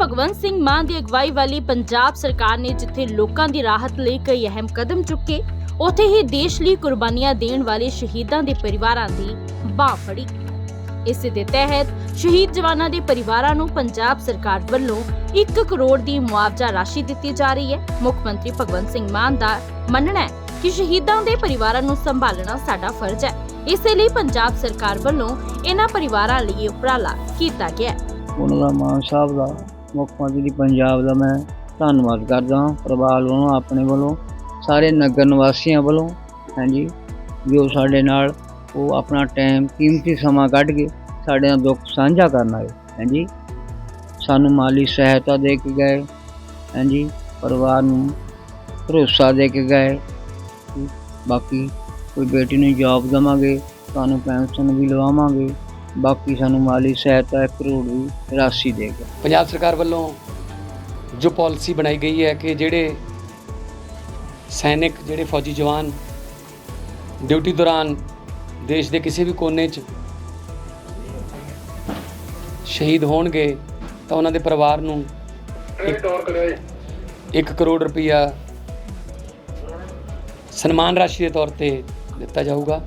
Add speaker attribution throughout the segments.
Speaker 1: ਭਗਵੰਤ ਸਿੰਘ ਮਾਨ ਦੀ ਅਗਵਾਈ ਵਾਲੀ ਪੰਜਾਬ ਸਰਕਾਰ ਨੇ ਜਿੱਥੇ ਲੋਕਾਂ ਦੀ ਰਾਹਤ ਲਈ ਕਈ ਅਹਿਮ ਕਦਮ ਚੁੱਕੇ, ਉੱਥੇ ਹੀ ਦੇਸ਼ ਲਈ ਕੁਰਬਾਨੀਆਂ ਦੇਣ ਵਾਲੇ ਸ਼ਹੀਦਾਂ ਦੇ ਪਰਿਵਾਰਾਂ ਦੀ ਬਾਹ ਫੜੀ। ਇਸ ਦੇ ਤਹਿਤ ਸ਼ਹੀਦ ਜਵਾਨਾਂ ਦੇ ਪਰਿਵਾਰਾਂ ਨੂੰ ਪੰਜਾਬ ਸਰਕਾਰ ਵੱਲੋਂ 1 ਕਰੋੜ ਦੀ ਮੁਆਵਜ਼ਾ ਰਾਸ਼ੀ ਦਿੱਤੀ ਜਾ ਰਹੀ ਹੈ। ਮੁੱਖ ਮੰਤਰੀ ਭਗਵੰਤ ਸਿੰਘ ਮਾਨ ਦਾ ਮੰਨਣਾ ਹੈ ਕਿ ਸ਼ਹੀਦਾਂ ਦੇ ਪਰਿਵਾਰਾਂ ਨੂੰ ਸੰਭਾਲਣਾ ਸਾਡਾ ਫਰਜ਼ ਹੈ। ਇਸੇ ਲਈ ਪੰਜਾਬ ਸਰਕਾਰ ਵੱਲੋਂ ਇਹਨਾਂ ਪਰਿਵਾਰਾਂ ਲਈ ਉਪਰਾਲਾ ਕੀਤਾ ਗਿਆ ਹੈ।
Speaker 2: ਉਹਨਾਂ ਦਾ ਮਾਨ ਸਾਹਿਬ ਦਾ ਮੁੱਖ ਮੰਤਰੀ ਪੰਜਾਬ ਦਾ ਮੈਂ ਧੰਨਵਾਦ ਕਰਦਾ ਹਾਂ, ਪਰਿਵਾਰ ਵੱਲੋਂ, ਆਪਣੇ ਵੱਲੋਂ, ਸਾਰੇ ਨਗਰ ਨਿਵਾਸੀਆਂ ਵੱਲੋਂ, ਹਾਂਜੀ, ਜੋ ਸਾਡੇ ਨਾਲ ਉਹ ਆਪਣਾ ਟਾਈਮ ਕੀਮਤੀ ਸਮਾਂ ਕੱਢ ਕੇ ਸਾਡੇ ਨਾਲ ਦੁੱਖ ਸਾਂਝਾ ਕਰਨ ਆਏ, ਹਾਂਜੀ। ਸਾਨੂੰ ਮਾਲੀ ਸਹਾਇਤਾ ਦੇ ਕੇ ਗਏ, ਹਾਂਜੀ, ਪਰਿਵਾਰ ਨੂੰ ਭਰੋਸਾ ਦੇ ਕੇ ਗਏ, ਬਾਕੀ ਕੋਈ ਬੇਟੀ ਨੂੰ ਜੌਬ ਦੇਵਾਂਗੇ ਤੁਹਾਨੂੰ ਪੈਨਸ਼ਨ ਵੀ ਲਵਾਵਾਂਗੇ ਬਾਕੀ ਸਾਨੂੰ ਮਾਲੀ ਸਹਾਇਤਾ 1 ਕਰੋੜ ਦੀ ਰਾਸ਼ੀ ਦੇਗਾ।
Speaker 3: ਪੰਜਾਬ ਸਰਕਾਰ ਵੱਲੋਂ ਜੋ ਪਾਲਿਸੀ ਬਣਾਈ ਗਈ ਹੈ ਕਿ ਜਿਹੜੇ ਸੈਨਿਕ, ਜਿਹੜੇ ਫੌਜੀ ਜਵਾਨ ਡਿਊਟੀ ਦੌਰਾਨ ਦੇਸ਼ ਦੇ ਕਿਸੇ ਵੀ ਕੋਨੇ 'ਚ ਸ਼ਹੀਦ ਹੋਣਗੇ, ਤਾਂ ਉਹਨਾਂ ਦੇ ਪਰਿਵਾਰ ਨੂੰ 1 ਕਰੋੜ ਰੁਪਇਆ ਸਨਮਾਨ ਰਾਸ਼ੀ ਦੇ ਤੌਰ ਤੇ ਦਿੱਤਾ ਜਾਊਗਾ।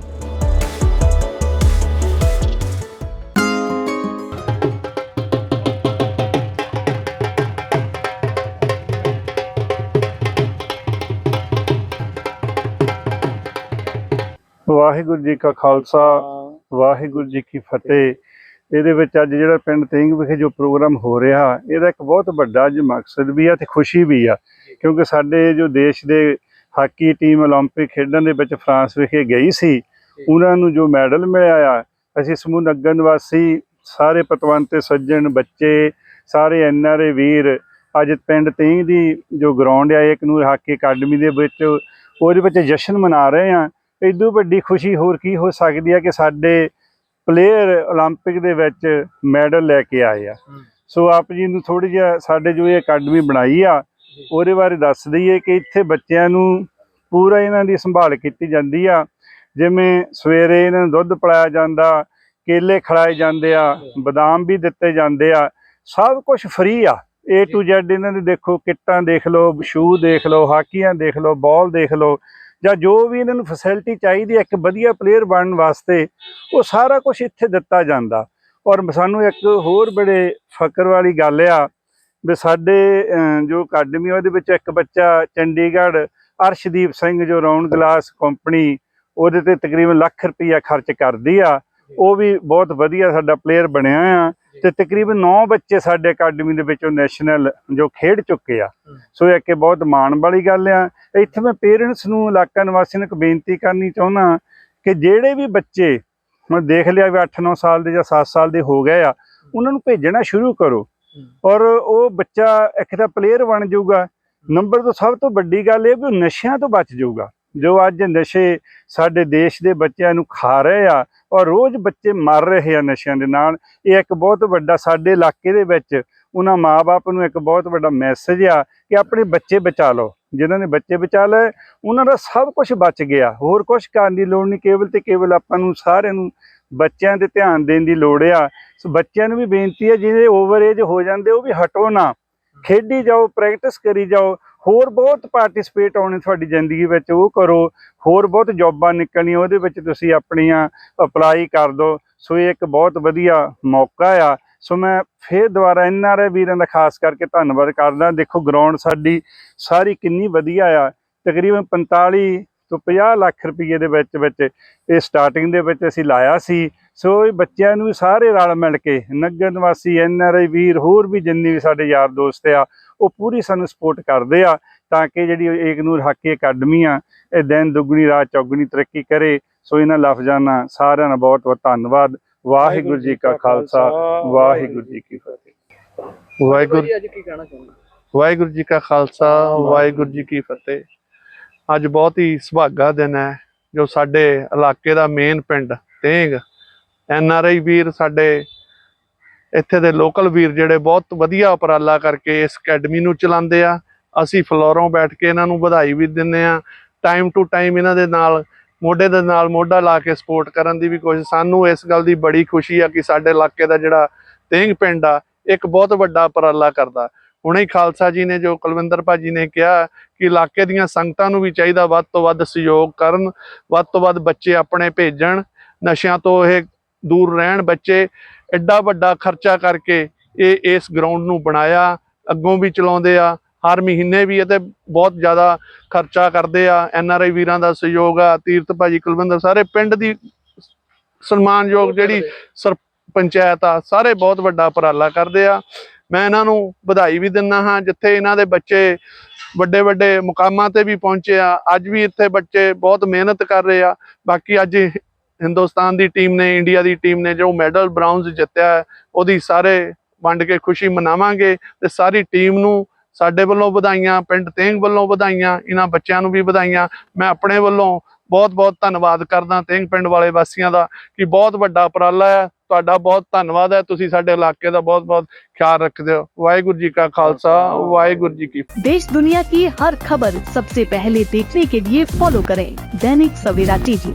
Speaker 4: ਵਾਹਿਗੁਰੂ ਜੀ ਕਾ ਖਾਲਸਾ ਵਾਹਿਗੁਰੂ ਜੀ ਕੀ ਫਤਿਹ ਇਹਦੇ ਵਿੱਚ ਅੱਜ ਜਿਹੜਾ ਪਿੰਡ ਤੇਂਗ ਵਿਖੇ ਜੋ ਪ੍ਰੋਗਰਾਮ ਹੋ ਰਿਹਾ ਇਹਦਾ ਇੱਕ ਬਹੁਤ ਵੱਡਾ ਅੱਜ ਮਕਸਦ ਵੀ ਆ ਤੇ ਖੁਸ਼ੀ ਵੀ ਆ ਕਿਉਂਕਿ ਸਾਡੇ ਜੋ ਦੇਸ਼ ਦੇ ਹਾਕੀ ਟੀਮ 올림픽 ਖੇਡਾਂ ਦੇ ਵਿੱਚ ਫਰਾਂਸ ਵਿਖੇ ਗਈ ਸੀ ਉਹਨਾਂ ਨੂੰ ਜੋ ਮੈਡਲ ਮਿਲਿਆ ਆ ਅਸੀਂ ਸਮੂਹ ਨਗਰ ਨਿਵਾਸੀ ਸਾਰੇ ਪਤਵੰਤੇ ਸੱਜਣ ਬੱਚੇ ਸਾਰੇ ਐਨਆਰਏ ਵੀਰ ਅੱਜ ਪਿੰਡ ਤੇਂਗ ਦੀ ਜੋ ਗਰਾਊਂਡ ਆ ਇੱਕ ਨੂਰ ਹਾਕੀ ਅਕੈਡਮੀ ਦੇ ਵਿੱਚ ਉਹਦੇ ਵਿੱਚ ਜਸ਼ਨ ਮਨਾ ਰਹੇ ਆ ਇਦੋਂ ਵੱਡੀ ਖੁਸ਼ੀ ਹੋਰ ਕੀ ਹੋ ਸਕਦੀ ਹੈ ਕਿ ਸਾਡੇ ਪਲੇਅਰ 올림픽 ਦੇ ਵਿੱਚ ਮੈਡਲ ਲੈ ਕੇ ਆਏ ਆ ਸੋ ਆਪ ਜੀ ਨੂੰ ਥੋੜੀ ਜਿਹਾ ਸਾਡੇ ਜੋ ਇਹ ਅਕੈਡਮੀ ਬਣਾਈ ਆ ਉਹਦੇ ਬਾਰੇ ਦੱਸ ਦਈਏ ਕਿ ਇੱਥੇ ਬੱਚਿਆਂ ਨੂੰ ਪੂਰਾ ਇਹਨਾਂ ਦੀ ਸੰਭਾਲ ਕੀਤੀ ਜਾਂਦੀ ਆ ਜਿਵੇਂ ਸਵੇਰੇ ਇਹਨਾਂ ਨੂੰ ਦੁੱਧ ਪਿਲਾਇਆ ਜਾਂਦਾ ਕੇਲੇ ਖਿਲਾਏ ਜਾਂਦੇ ਆ ਬਦਾਮ ਵੀ ਦਿੱਤੇ ਜਾਂਦੇ ਆ ਸਭ ਕੁਝ ਫ੍ਰੀ ਆ A to Z ਇਹਨਾਂ ਦੇ ਦੇਖੋ ਕਿੱਟਾਂ ਦੇਖ ਲਓ ਸ਼ੂ ਦੇਖ ਲਓ ਹਾਕੀਆਂ ਦੇਖ ਲਓ ਬਾਲ ਦੇਖ ਲਓ ਜਾਂ ਜੋ ਵੀ ਇਹਨਾਂ ਨੂੰ ਫੈਸਿਲਿਟੀ ਚਾਹੀਦੀ ਹੈ ਇੱਕ ਵਧੀਆ ਪਲੇਅਰ ਬਣਨ ਵਾਸਤੇ ਉਹ ਸਾਰਾ ਕੁਝ ਇੱਥੇ ਦਿੱਤਾ ਜਾਂਦਾ। ਔਰ ਸਾਨੂੰ ਇੱਕ ਹੋਰ ਬੜੇ ਫਕਰ ਵਾਲੀ ਗੱਲ ਆ ਵੀ ਸਾਡੇ ਜੋ ਅਕੈਡਮੀ ਆ, ਉਹਦੇ ਵਿੱਚ ਇੱਕ ਬੱਚਾ ਚੰਡੀਗੜ੍ਹ ਅਰਸ਼ਦੀਪ ਸਿੰਘ ਜੋ ਰਾਉਂਡ ਗਲਾਸ ਕੰਪਨੀ ਉਹਦੇ ਤੇ ਤਕਰੀਬਨ ਲੱਖ ਰੁਪਈਆ ਖਰਚ ਕਰਦੀ ਆ। ਉਹ ਵੀ ਬਹੁਤ ਵਧੀਆ ਸਾਡਾ ਪਲੇਅਰ ਬਣਿਆ ਆ ਤੇ ਤਕਰੀਬਨ 9 ਬੱਚੇ ਸਾਡੇ ਅਕੈਡਮੀ ਦੇ ਵਿੱਚੋਂ ਨੈਸ਼ਨਲ ਜੋ ਖੇਡ ਚੁੱਕੇ ਆ। ਸੋ ਇਹ ਇੱਕ ਬਹੁਤ ਮਾਣ ਵਾਲੀ ਗੱਲ ਆ। ਇੱਥੇ ਮੈਂ ਪੇਰੈਂਟਸ ਨੂੰ ਇਲਾਕਾ ਨਿਵਾਸੀਆਂ ਨੂੰ ਇੱਕ ਬੇਨਤੀ ਕਰਨੀ ਚਾਹੁੰਦਾ ਕਿ ਜਿਹੜੇ ਵੀ ਬੱਚੇ ਹੁਣ ਦੇਖ ਲਿਆ ਵੀ 8-9 ਸਾਲ ਦੇ ਜਾਂ 7 ਸਾਲ ਦੇ ਹੋ ਗਏ ਆ ਉਹਨਾਂ ਨੂੰ ਭੇਜਣਾ ਸ਼ੁਰੂ ਕਰੋ। ਔਰ ਉਹ ਬੱਚਾ ਇੱਕ ਤਾਂ ਪਲੇਅਰ ਬਣ ਜਾਊਗਾ। ਨੰਬਰ ਤੋਂ ਸਭ ਤੋਂ ਵੱਡੀ ਗੱਲ ਇਹ ਵੀ ਨਸ਼ਿਆਂ ਤੋਂ ਬਚ ਜਾਊਗਾ। ਜੋ ਅੱਜ ਨਸ਼ੇ ਸਾਡੇ ਦੇਸ਼ ਦੇ ਬੱਚਿਆਂ ਨੂੰ ਖਾ ਰਹੇ ਆ ਔਰ ਰੋਜ਼ ਬੱਚੇ ਮਰ ਰਹੇ ਆ ਨਸ਼ਿਆਂ ਦੇ ਨਾਲ, ਇਹ ਇੱਕ ਬਹੁਤ ਵੱਡਾ ਸਾਡੇ ਇਲਾਕੇ ਦੇ ਵਿੱਚ ਉਹਨਾਂ ਮਾਪੇ ਨੂੰ ਇੱਕ ਬਹੁਤ ਵੱਡਾ ਮੈਸੇਜ ਆ ਕਿ ਆਪਣੇ ਬੱਚੇ ਬਚਾ ਲਓ। ਜਿਨ੍ਹਾਂ ਨੇ ਬੱਚੇ ਬਚਾ ਲਏ, ਉਹਨਾਂ ਦਾ ਸਭ ਕੁਝ ਬਚ ਗਿਆ। ਹੋਰ ਕੁਝ ਕਰਨ ਦੀ ਲੋੜ ਨਹੀਂ, ਕੇਵਲ ਤੇ ਕੇਵਲ ਆਪਾਂ ਨੂੰ ਸਾਰਿਆਂ ਨੂੰ ਬੱਚਿਆਂ ਤੇ ਧਿਆਨ ਦੇਣ ਦੀ ਲੋੜ ਆ। ਸੋ ਬੱਚਿਆਂ ਨੂੰ ਵੀ ਬੇਨਤੀ ਹੈ ਜਿਹੜੇ ਓਵਰ ਏਜ ਹੋ ਜਾਂਦੇ, ਉਹ ਵੀ ਹਟੋ ਨਾ। ਖੇਡੀ ਜਾਓ ਪ੍ਰੈਕਟਿਸ ਕਰੀ ਜਾਓ, ਹੋਰ ਬਹੁਤ ਪਾਰਟਿਸਿਪੇਟ ਆਉਣੇ ਤੁਹਾਡੀ ਜ਼ਿੰਦਗੀ ਵਿੱਚ, ਉਹ ਕਰੋ, ਹੋਰ ਬਹੁਤ ਜੌਬਾਂ ਨਿਕਲਣੀਆਂ, ਉਹਦੇ ਵਿੱਚ ਤੁਸੀਂ ਆਪਣੀਆਂ ਅਪਲਾਈ ਕਰ ਦਿਓ ਸੋ ਇਹ ਇੱਕ ਬਹੁਤ ਵਧੀਆ ਮੌਕਾ ਆ। ਸੋ ਮੈਂ ਫੇਰ ਦੁਬਾਰਾ ਐਨਆਰਆਈ ਵੀਰਾਂ ਦਾ ਖਾਸ ਕਰਕੇ ਧੰਨਵਾਦ ਕਰਦਾ। ਦੇਖੋ ਗਰਾਊਂਡ ਸਾਡੀ ਸਾਰੀ ਕਿੰਨੀ ਵਧੀਆ ਆ। ਤਕਰੀਬਨ 45 ਤੋਂ 50 ਲੱਖ ਰੁਪਏ ਦੇ ਵਿੱਚ ਵਿੱਚ ਇਹ ਸਟਾਰਟਿੰਗ ਦੇ ਵਿੱਚ ਅਸੀਂ ਲਾਇਆ ਸੀ। ਸੋ ਇਹ ਬੱਚਿਆਂ ਨੂੰ ਵੀ ਸਾਰੇ ਰਲ ਮਿਲ ਕੇ ਨਗਰ ਨਿਵਾਸੀ ਐਨਆਰਆਈ ਵੀਰ ਹੋਰ ਵੀ ਜਿੰਨੇ ਵੀ ਸਾਡੇ ਯਾਰ ਦੋਸਤ ਆ ਉਹ ਪੂਰੀ ਸਾਨੂੰ ਸਪੋਰਟ ਕਰਦੇ ਆ ਤਾਂ ਕਿ ਜਿਹੜੀ ਏਕ ਨੂਰ ਹਾਕੀ ਅਕੈਡਮੀ ਆ ਇਹ ਦਿਨ ਦੁੱਗਣੀ ਰਾਤ ਚੌਗਣੀ ਤਰੱਕੀ ਕਰੇ। ਸੋ ਇਹਨਾਂ ਲਫ਼ਜ਼ਾਂ ਨਾਲ ਸਾਰਿਆਂ ਦਾ ਬਹੁਤ ਬਹੁਤ ਧੰਨਵਾਦ। ਵਾਹਿਗੁਰੂ ਜੀ ਕਾ ਖਾਲਸਾ ਵਾਹਿਗੁਰੂ ਜੀ ਕੀ ਫਤਿਹ।
Speaker 5: ਵਾਹਿਗੁਰੂ
Speaker 3: ਅੱਜ ਕੀ ਕਹਿਣਾ ਚਾਹੁੰਦੇ?
Speaker 5: ਵਾਹਿਗੁਰੂ ਜੀ ਕਾ ਖਾਲਸਾ ਵਾਹਿਗੁਰੂ ਜੀ ਕੀ ਫਤਿਹ। ਅੱਜ ਬਹੁਤ ਹੀ ਸੁਭਾਗਾ ਦਿਨ ਹੈ ਜੋ ਸਾਡੇ ਇਲਾਕੇ ਦਾ ਮੇਨ ਪਿੰਡ ਤੇਂਗ। ਐਨ ਆਰ ਆਈ ਵੀਰ ਸਾਡੇ ਇੱਥੇ ਦੇ ਲੋਕਲ ਵੀਰ ਜਿਹੜੇ ਬਹੁਤ ਵਧੀਆ ਉਪਰਾਲਾ ਕਰਕੇ ਇਸ ਅਕੈਡਮੀ ਨੂੰ ਚਲਾਉਂਦੇ ਆ। ਅਸੀਂ ਫਲੋਰੋਂ ਬੈਠ ਕੇ ਇਹਨਾਂ ਨੂੰ ਵਧਾਈ ਵੀ ਦਿੰਦੇ ਆ। ਟਾਈਮ ਟੂ ਟਾਈਮ ਇਹਨਾਂ ਦੇ ਨਾਲ, ਮੋਢੇ ਦੇ ਨਾਲ ਮੋਢਾ ਲਾ ਕੇ ਸਪੋਰਟ ਕਰਨ ਦੀ ਵੀ ਕੋਸ਼ਿਸ਼। ਸਾਨੂੰ ਇਸ ਗੱਲ ਦੀ ਬੜੀ ਖੁਸ਼ੀ ਆ ਕਿ ਸਾਡੇ ਇਲਾਕੇ ਦਾ ਜਿਹੜਾ ਤੇਂਗ ਪਿੰਡ ਆ, ਇੱਕ ਬਹੁਤ ਵੱਡਾ ਉਪਰਾਲਾ ਕਰਦਾ। ਹੁਣੇ ਹੀ ਖਾਲਸਾ ਜੀ ਨੇ ਜੋ ਕੁਲਵਿੰਦਰ ਭਾਜੀ ਨੇ ਕਿਹਾ ਕਿ ਇਲਾਕੇ ਦੀਆਂ ਸੰਗਤਾਂ ਨੂੰ ਵੀ ਚਾਹੀਦਾ ਵੱਧ ਤੋਂ ਵੱਧ ਸਹਿਯੋਗ ਕਰਨ, ਵੱਧ ਤੋਂ ਵੱਧ ਬੱਚੇ ਆਪਣੇ ਭੇਜਣ। ਨਸ਼ਿਆਂ ਤੋਂ ਇਹ ਦੂਰ ਰਹਿਣ ਬੱਚੇ ਐਡਾ ਵੱਡਾ ਖਰਚਾ ਕਰਕੇ ਇਹ ਇਸ ਗਰਾਊਂਡ ਨੂੰ ਬਣਾਇਆ, ਅੱਗੋਂ ਵੀ ਚਲਾਉਂਦੇ ਆ, ਹਰ ਮਹੀਨੇ ਵੀ ਇਹ ਤੇ ਬਹੁਤ ਜ਼ਿਆਦਾ ਖਰਚਾ ਕਰਦੇ ਆ, ਐਨ ਆਰ ਆਈ ਵੀਰਾਂ ਦਾ ਸਹਿਯੋਗ ਆ, ਤੀਰਥ ਭਾਜੀ ਕੁਲਵਿੰਦਰ, ਸਾਰੇ ਪਿੰਡ ਦੀ ਸਨਮਾਨਯੋਗ ਜਿਹੜੀ ਸਰ ਪੰਚਾਇਤ ਆ, ਸਾਰੇ ਬਹੁਤ ਵੱਡਾ ਉਪਰਾਲਾ ਕਰਦੇ ਆ। ਮੈਂ ਇਹਨਾਂ ਨੂੰ ਵਧਾਈ ਵੀ ਦਿੰਦਾ ਹਾਂ, ਜਿੱਥੇ ਇਹਨਾਂ ਦੇ ਬੱਚੇ ਵੱਡੇ ਵੱਡੇ ਮੁਕਾਮਾਂ ਤੇ ਵੀ ਪਹੁੰਚੇ ਆ, ਅੱਜ ਵੀ ਇੱਥੇ ਬੱਚੇ ਬਹੁਤ ਮਿਹਨਤ ਕਰ ਰਹੇ ਆ, ਬਾਕੀ ਅੱਜ ਹਿੰਦੁਸਤਾਨ ਦੀ ਟੀਮ ਨੇ ਇੰਡੀਆ ਦੀ ਟੀਮ ਨੇ ਜੋ ਮੈਡਲ ਬ੍ਰਾਊਨਜ਼ ਜਿੱਤਿਆ ਹੈ, ਉਹਦੀ ਸਾਰੇ ਵੰਡ ਕੇ ਖੁਸ਼ੀ ਮਨਾਵਾਂਗੇ ਤੇ ਸਾਰੀ ਟੀਮ ਨੂੰ ਸਾਡੇ ਵੱਲੋਂ ਵਧਾਈਆਂ ਪਿੰਡ ਤੇਂਗ ਵੱਲੋਂ ਵਧਾਈਆਂ ਇਹਨਾਂ ਬੱਚਿਆਂ ਨੂੰ ਵੀ ਵਧਾਈਆਂ ਮੈਂ ਆਪਣੇ ਵੱਲੋਂ ਬਹੁਤ ਬਹੁਤ ਧੰਨਵਾਦ ਕਰਦਾ ਤੇਂਗ ਪਿੰਡ ਵਾਲੇ ਵਾਸੀਆਂ ਦਾ ਕਿ ਬਹੁਤ ਵੱਡਾ ਉਪਰਾਲਾ ਹੈ ਤੁਹਾਡਾ ਬਹੁਤ ਧੰਨਵਾਦ ਹੈ ਤੁਸੀਂ ਸਾਡੇ ਇਲਾਕੇ ਦਾ ਬਹੁਤ ਬਹੁਤ ਖਿਆਲ ਰੱਖਦੇ ਹੋ ਵਾਹਿਗੁਰੂ ਜੀ ਕਾ ਖਾਲਸਾ ਵਾਹਿਗੁਰੂ ਜੀ ਕੀ ਫਤਿਹ।
Speaker 6: देश दुनिया की हर खबर सबसे पहले देखने के लिए फॉलो करें दैनिक सवेरा टीवी